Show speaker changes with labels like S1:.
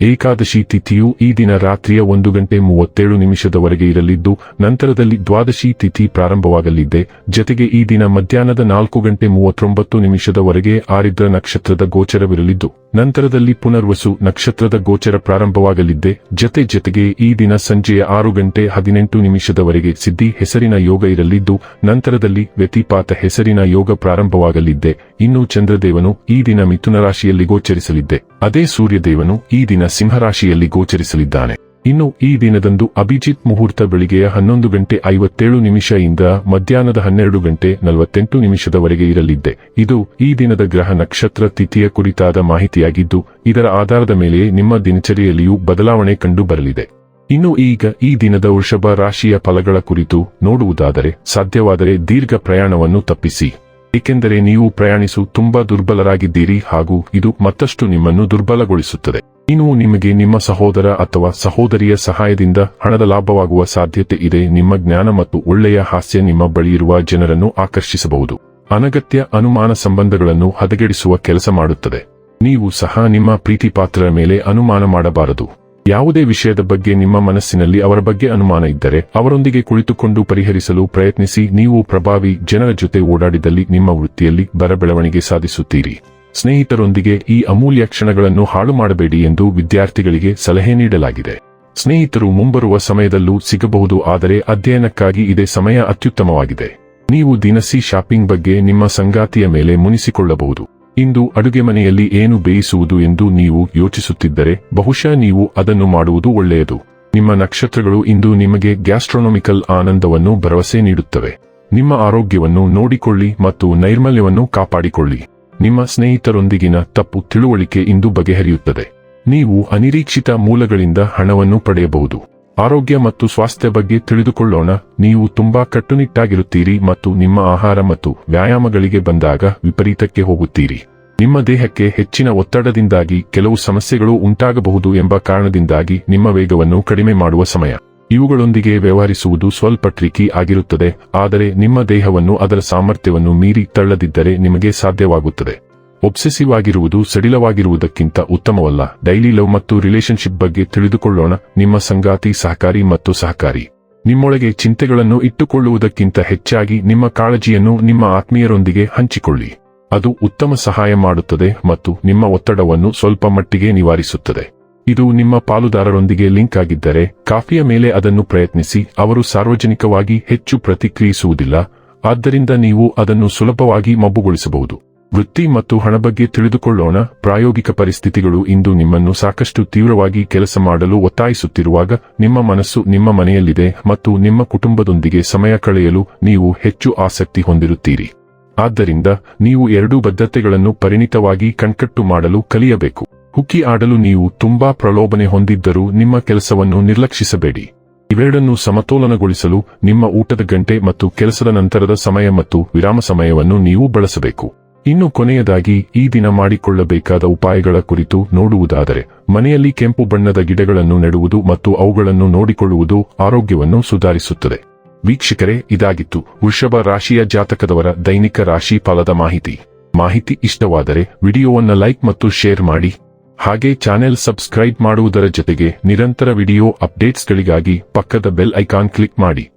S1: ಏಕಾದಶಿ ತಿಥಿಯು ಈ ದಿನ ರಾತ್ರಿಯ ಒಂದು ಗಂಟೆ ಮೂವತ್ತೇಳು ನಿಮಿಷದವರೆಗೆ ಇರಲಿದ್ದು, ನಂತರದಲ್ಲಿ ದ್ವಾದಶಿ ತಿಥಿ ಪ್ರಾರಂಭವಾಗಲಿದೆ. ಜತೆಗೆ ಈ ದಿನ ಮಧ್ಯಾಹ್ನದ ನಾಲ್ಕು ಗಂಟೆ ಮೂವತ್ತೊಂಬತ್ತು ನಿಮಿಷದವರೆಗೆ ಆರಿದ್ರ ನಕ್ಷತ್ರದ ಗೋಚರವಿರಲಿದ್ದು, ನಂತರದಲ್ಲಿ ಪುನರ್ವಸು ನಕ್ಷತ್ರದ ಗೋಚರ ಪ್ರಾರಂಭವಾಗಲಿದ್ದೆ ಜತೆ ಜತೆಗೆ ಈ ದಿನ ಸಂಜೆಯ ಆರು ಗಂಟೆ ಹದಿನೆಂಟು ನಿಮಿಷದವರೆಗೆ ಸಿದ್ಧಿ ಹೆಸರಿನ ಯೋಗ ಇರಲಿದ್ದು, ನಂತರದಲ್ಲಿ ವ್ಯತಿಪಾತ ಹೆಸರಿನ ಯೋಗ ಪ್ರಾರಂಭವಾಗಲಿದ್ದೆ ಇನ್ನು ಚಂದ್ರದೇವನು ಈ ದಿನ ಮಿಥುನ ರಾಶಿಯಲ್ಲಿ ಗೋಚರಿಸಲಿದ್ದೆ ಅದೇ ಸೂರ್ಯದೇವನು ಈ ದಿನ ಸಿಂಹರಾಶಿಯಲ್ಲಿ ಗೋಚರಿಸಲಿದ್ದಾನೆ. ಇನ್ನು ಈ ದಿನದಂದು ಅಭಿಜಿತ್ ಮುಹೂರ್ತ ಬೆಳಿಗ್ಗೆಯ ಹನ್ನೊಂದು ಗಂಟೆ ಐವತ್ತೇಳು ನಿಮಿಷದಿಂದ ಮಧ್ಯಾಹ್ನದ ಹನ್ನೆರಡು ಗಂಟೆ ನಲವತ್ತೆಂಟು ನಿಮಿಷದವರೆಗೆ ಇರಲಿದ್ದೆ. ಇದು ಈ ದಿನದ ಗ್ರಹ ನಕ್ಷತ್ರ ತಿಥಿಯ ಕುರಿತಾದ ಮಾಹಿತಿಯಾಗಿದ್ದು, ಇದರ ಆಧಾರದ ಮೇಲೆ ನಿಮ್ಮ ದಿನಚರಿಯಲ್ಲಿಯೂ ಬದಲಾವಣೆ ಕಂಡು ಬರಲಿದೆ ಇನ್ನು ಈಗ ಈ ದಿನದ ವೃಷಭ ರಾಶಿಯ ಫಲಗಳ ಕುರಿತು ನೋಡುವುದಾದರೆ, ಸಾಧ್ಯವಾದರೆ ದೀರ್ಘ ಪ್ರಯಾಣವನ್ನು ತಪ್ಪಿಸಿ. ಏಕೆಂದರೆ ನೀವು ಪ್ರಯಾಣಿಸು ತುಂಬಾ ದುರ್ಬಲರಾಗಿದ್ದೀರಿ ಹಾಗೂ ಇದು ಮತ್ತಷ್ಟು ನಿಮ್ಮನ್ನು ದುರ್ಬಲಗೊಳಿಸುತ್ತದೆ. ಇನ್ನು ನಿಮಗೆ ನಿಮ್ಮ ಸಹೋದರ ಅಥವಾ ಸಹೋದರಿಯ ಸಹಾಯದಿಂದ ಹಣದ ಲಾಭವಾಗುವ ಸಾಧ್ಯತೆ ಇದೆ. ನಿಮ್ಮ ಜ್ಞಾನ ಮತ್ತು ಒಳ್ಳೆಯ ಹಾಸ್ಯ ನಿಮ್ಮ ಬಳಿ ಇರುವ ಜನರನ್ನು ಆಕರ್ಷಿಸಬಹುದು. ಅನಗತ್ಯ ಅನುಮಾನ ಸಂಬಂಧಗಳನ್ನು ಹದಗೆಡಿಸುವ ಕೆಲಸ ಮಾಡುತ್ತದೆ. ನೀವು ಸಹ ನಿಮ್ಮ ಪ್ರೀತಿ ಪಾತ್ರರ ಮೇಲೆ ಅನುಮಾನ ಮಾಡಬಾರದು. ಯಾವುದೇ ವಿಷಯದ ಬಗ್ಗೆ ನಿಮ್ಮ ಮನಸ್ಸಿನಲ್ಲಿ ಅವರ ಬಗ್ಗೆ ಅನುಮಾನ ಇದ್ದರೆ ಅವರೊಂದಿಗೆ ಕುಳಿತುಕೊಂಡು ಪರಿಹರಿಸಲು ಪ್ರಯತ್ನಿಸಿ, ನೀವು ಪ್ರಭಾವಿ ಜನರ ಜೊತೆ ಓಡಾಡಿದಲ್ಲಿ ನಿಮ್ಮ ವೃತ್ತಿಯಲ್ಲಿ ಬರ ಬೆಳವಣಿಗೆ ಸಾಧಿಸುತ್ತೀರಿ. ಸ್ನೇಹಿತರೊಂದಿಗೆ ಈ ಅಮೂಲ್ಯ ಕ್ಷಣಗಳನ್ನು ಹಾಳು ಮಾಡಬೇಡಿ ಎಂದು ವಿದ್ಯಾರ್ಥಿಗಳಿಗೆ ಸಲಹೆ ನೀಡಲಾಗಿದೆ. ಸ್ನೇಹಿತರು ಮುಂಬರುವ ಸಮಯದಲ್ಲೂ ಸಿಗಬಹುದು, ಆದರೆ ಅಧ್ಯಯನಕ್ಕಾಗಿ ಇದೇ ಸಮಯ ಅತ್ಯುತ್ತಮವಾಗಿದೆ. ನೀವು ದಿನಸಿ ಶಾಪಿಂಗ್ ಬಗ್ಗೆ ನಿಮ್ಮ ಸಂಗಾತಿಯ ಮೇಲೆ ಮುನಿಸಿಕೊಳ್ಳಬಹುದು. ಇಂದು ಅಡುಗೆ ಮನೆಯಲ್ಲಿ ಏನು ಬೇಯಿಸುವುದು ಎಂದು ನೀವು ಯೋಚಿಸುತ್ತಿದ್ದರೆ, ಬಹುಶಃ ನೀವು ಅದನ್ನು ಮಾಡುವುದು ಒಳ್ಳೆಯದು. ನಿಮ್ಮ ನಕ್ಷತ್ರಗಳು ಇಂದು ನಿಮಗೆ ಗ್ಯಾಸ್ಟ್ರೋನಮಿಕಲ್ ಆನಂದವನ್ನು ಭರವಸೆ ನೀಡುತ್ತವೆ. ನಿಮ್ಮ ಆರೋಗ್ಯವನ್ನು ನೋಡಿಕೊಳ್ಳಿ ಮತ್ತು ನೈರ್ಮಲ್ಯವನ್ನು ಕಾಪಾಡಿಕೊಳ್ಳಿ. ನಿಮ್ಮ ಸ್ನೇಹಿತರೊಂದಿಗಿನ ತಪ್ಪು ತಿಳುವಳಿಕೆ ಇಂದು ಬಗೆಹರಿಯುತ್ತದೆ. ನೀವು ಅನಿರೀಕ್ಷಿತ ಮೂಲಗಳಿಂದ ಹಣವನ್ನು ಪಡೆಯಬಹುದು. ಆರೋಗ್ಯ ಮತ್ತು ಸ್ವಾಸ್ಥ್ಯ ಬಗ್ಗೆ ತಿಳಿದುಕೊಳ್ಳೋಣ. ನೀವು ತುಂಬಾ ಕಟ್ಟುನಿಟ್ಟಾಗಿರುತ್ತೀರಿ ಮತ್ತು ನಿಮ್ಮ ಆಹಾರ ಮತ್ತು ವ್ಯಾಯಾಮಗಳಿಗೆ ಬಂದಾಗ ವಿಪರೀತಕ್ಕೆ ಹೋಗುತ್ತೀರಿ. ನಿಮ್ಮ ದೇಹಕ್ಕೆ ಹೆಚ್ಚಿನ ಒತ್ತಡದಿಂದಾಗಿ ಕೆಲವು ಸಮಸ್ಯೆಗಳು ಉಂಟಾಗಬಹುದು ಎಂಬ ಕಾರಣದಿಂದಾಗಿ ನಿಮ್ಮ ವೇಗವನ್ನು ಕಡಿಮೆ ಮಾಡುವ ಸಮಯ. ಇವುಗಳೊಂದಿಗೆ ವ್ಯವಹರಿಸುವುದು ಸ್ವಲ್ಪ ಟ್ರಿಕಿ ಆಗಿರುತ್ತದೆ, ಆದರೆ ನಿಮ್ಮ ದೇಹವನ್ನು ಅದರ ಸಾಮರ್ಥ್ಯವನ್ನು ಮೀರಿ ತಳ್ಳದಿದ್ದರೆ ನಿಮಗೆ ಸಾಧ್ಯವಾಗುತ್ತದೆ. ಒಬ್ಸೆಸಿವ್ ಆಗಿರುವುದು ಸಡಿಲವಾಗಿರುವುದಕ್ಕಿಂತ ಉತ್ತಮವಲ್ಲ. ಡೈಲಿ ಲವ್ ಮತ್ತು ರಿಲೇಶನ್ಶಿಪ್ ಬಗ್ಗೆ ತಿಳಿದುಕೊಳ್ಳೋಣ. ನಿಮ್ಮ ಸಂಗಾತಿ, ಸಹಕಾರಿ ಮತ್ತು ಸಹಕಾರಿ. ನಿಮ್ಮೊಳಗೆ ಚಿಂತೆಗಳನ್ನು ಇಟ್ಟುಕೊಳ್ಳುವುದಕ್ಕಿಂತ ಹೆಚ್ಚಾಗಿ ನಿಮ್ಮ ಕಾಳಜಿಯನ್ನು ನಿಮ್ಮ ಆತ್ಮೀಯರೊಂದಿಗೆ ಹಂಚಿಕೊಳ್ಳಿ. ಅದು ಉತ್ತಮ ಸಹಾಯ ಮಾಡುತ್ತದೆ ಮತ್ತು ನಿಮ್ಮ ಒತ್ತಡವನ್ನು ಸ್ವಲ್ಪ ಮಟ್ಟಿಗೆ ನಿವಾರಿಸುತ್ತದೆ. ಇದು ನಿಮ್ಮ ಪಾಲುದಾರರೊಂದಿಗೆ ಲಿಂಕ್ ಆಗಿದ್ದರೆ, ಕಾಫಿಯ ಮೇಲೆ ಅದನ್ನು ಪ್ರಯತ್ನಿಸಿ. ಅವರು ಸಾರ್ವಜನಿಕವಾಗಿ ಹೆಚ್ಚು ಪ್ರತಿಕ್ರಿಯಿಸುವುದಿಲ್ಲ. ಆದ್ದರಿಂದ ನೀವು ಅದನ್ನು ಸುಲಭವಾಗಿ ಮಬ್ಬುಗೊಳಿಸಬಹುದು. ವೃತ್ತಿ ಮತ್ತು ಹಣ ಬಗ್ಗೆ ತಿಳಿದುಕೊಳ್ಳೋಣ. ಪ್ರಾಯೋಗಿಕ ಪರಿಸ್ಥಿತಿಗಳು ಇಂದು ನಿಮ್ಮನ್ನು ಸಾಕಷ್ಟು ತೀವ್ರವಾಗಿ ಕೆಲಸ ಮಾಡಲು ಒತ್ತಾಯಿಸುತ್ತಿರುವಾಗ, ನಿಮ್ಮ ಮನಸ್ಸು ನಿಮ್ಮ ಮನೆಯಲ್ಲಿದೆ ಮತ್ತು ನಿಮ್ಮ ಕುಟುಂಬದೊಂದಿಗೆ ಸಮಯ ಕಳೆಯಲು ನೀವು ಹೆಚ್ಚು ಆಸಕ್ತಿ ಹೊಂದಿರುತ್ತೀರಿ. ಆದ್ದರಿಂದ, ನೀವು ಎರಡೂ ಬದ್ಧತೆಗಳನ್ನು ಪರಿಣಿತವಾಗಿ ಕಣ್ಕಟ್ಟು ಮಾಡಲು ಕಲಿಯಬೇಕು. ಹುಕ್ಕಿ ಆಡಲು ನೀವು ತುಂಬಾ ಪ್ರಲೋಭನೆ ಹೊಂದಿದ್ದರೂ ನಿಮ್ಮ ಕೆಲಸವನ್ನು ನಿರ್ಲಕ್ಷಿಸಬೇಡಿ. ಇವೆರಡನ್ನು ಸಮತೋಲನಗೊಳಿಸಲು ನಿಮ್ಮ ಊಟದ ಗಂಟೆ ಮತ್ತು ಕೆಲಸದ ನಂತರದ ಸಮಯ ಮತ್ತು ವಿರಾಮ ಸಮಯವನ್ನು ನೀವು ಬಳಸಬೇಕು. ಇನ್ನು ಕೊನೆಯದಾಗಿ ಈ ದಿನ ಮಾಡಿಕೊಳ್ಳಬೇಕಾದ ಉಪಾಯಗಳ ಕುರಿತು ನೋಡುವುದಾದರೆ, ಮನೆಯಲ್ಲಿ ಕೆಂಪು ಬಣ್ಣದ ಗಿಡಗಳನ್ನು ನೆಡುವುದು ಮತ್ತು ಅವುಗಳನ್ನು ನೋಡಿಕೊಳ್ಳುವುದು ಆರೋಗ್ಯವನ್ನು ಸುಧಾರಿಸುತ್ತದೆ. ವೀಕ್ಷಕರೇ, ಇದಾಗಿತ್ತು ವೃಷಭ ರಾಶಿಯ ಜಾತಕದವರ ದೈನಿಕ ರಾಶಿ ಫಲದ ಮಾಹಿತಿ. ಮಾಹಿತಿ ಇಷ್ಟವಾದರೆ ವಿಡಿಯೋವನ್ನು ಲೈಕ್ ಮತ್ತು ಶೇರ್ ಮಾಡಿ. ಹಾಗೆ ಚಾನೆಲ್ ಸಬ್ಸ್ಕ್ರೈಬ್ ಮಾಡುವುದರ ಜೊತೆಗೆ ನಿರಂತರ ವಿಡಿಯೋ ಅಪ್ಡೇಟ್ಸ್ಗಳಿಗಾಗಿ ಪಕ್ಕದ ಬೆಲ್ ಐಕಾನ್ ಕ್ಲಿಕ್ ಮಾಡಿ.